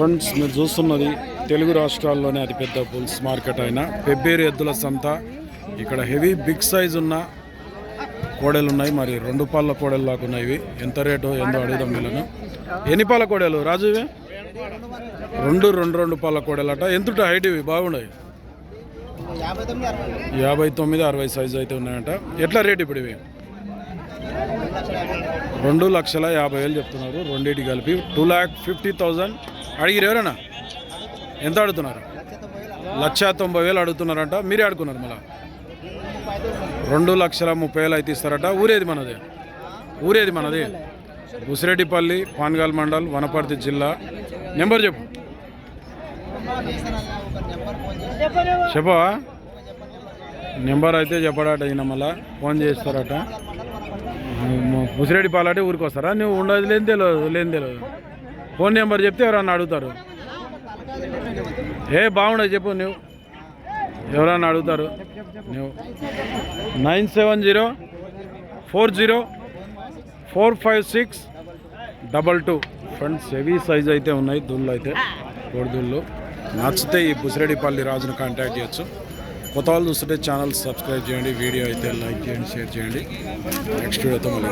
Friends మీరు చూస్తున్నది తెలుగు రాష్ట్రాల్లోనే అతిపెద్ద బుల్స్ మార్కెట్ అయిన పెబ్బేరు ఎద్దుల సంత. ఇక్కడ హెవీ బిగ్ సైజ్ ఉన్న కోడలు ఉన్నాయి మరి రెండు పాల కోడలు లాగా ఉన్నాయి ఇవి. ఎంత రేటు ఎంతో అడుగుదాం వీళ్ళను. ఎన్ని పాల కోడలు? రాజు ఇవి? రెండు రెండు రెండు పాల కోడలు అట ఎంత హైట్ ఇవి? బాగున్నాయి. యాభై తొమ్మిది అరవై సైజ్ సైజు అయితే ఉన్నాయంట. ఎట్లా రేట్ ఇప్పుడు ఇవి? రెండు లక్షల యాభై వేలు చెప్తున్నారు. రెండింటి కలిపి టూ ల్యాక్ ఫిఫ్టీ థౌజండ్ అడిగిరు ఎవరన్నా ఎంత అడుగుతున్నారు? లక్ష తొంభై వేలు అడుగుతున్నారంట మీరే అడుగుతున్నారు మళ్ళా? రెండు లక్షల ముప్పై వేలు అయితే ఇస్తారట ఊరేది మనది? ఊరేది మనది? ఉసిరెడ్డిపల్లి పాన్గాల్ మండల్ వనపర్తి జిల్లా. నెంబర్ చెప్పు. చెప్పవా? నెంబర్ అయితే చెప్పడాట ఈయన మళ్ళా ఫోన్ చేస్తారట. ముసిరెడ్డి అంటే ఊరికి వస్తారా నువ్వు ఉండదు లేని తెలియదు లేని తెలియదు ఫోన్ నెంబర్ చెప్తే ఎవరన్నా అడుగుతారు? ఏ బాగుండదు చెప్పు నువ్వు. ఎవరన్నా అడుగుతారు? నువ్వు. Nine seven zero four zero four five six double two. Friends heavy size అయితే ఉన్నాయి దుళ్ళు అయితే. కోడిదుళ్ళు నచ్చితే ఈ బుసిరెడ్డిపల్లి రాజును కాంటాక్ట్ చేయొచ్చు. కొత్త వాళ్ళు చూస్తుంటే ఛానల్ సబ్స్క్రైబ్ చేయండి వీడియో అయితే లైక్ చేయండి షేర్ చేయండి. నెక్స్ట్ వీడియోతో మళ్ళీ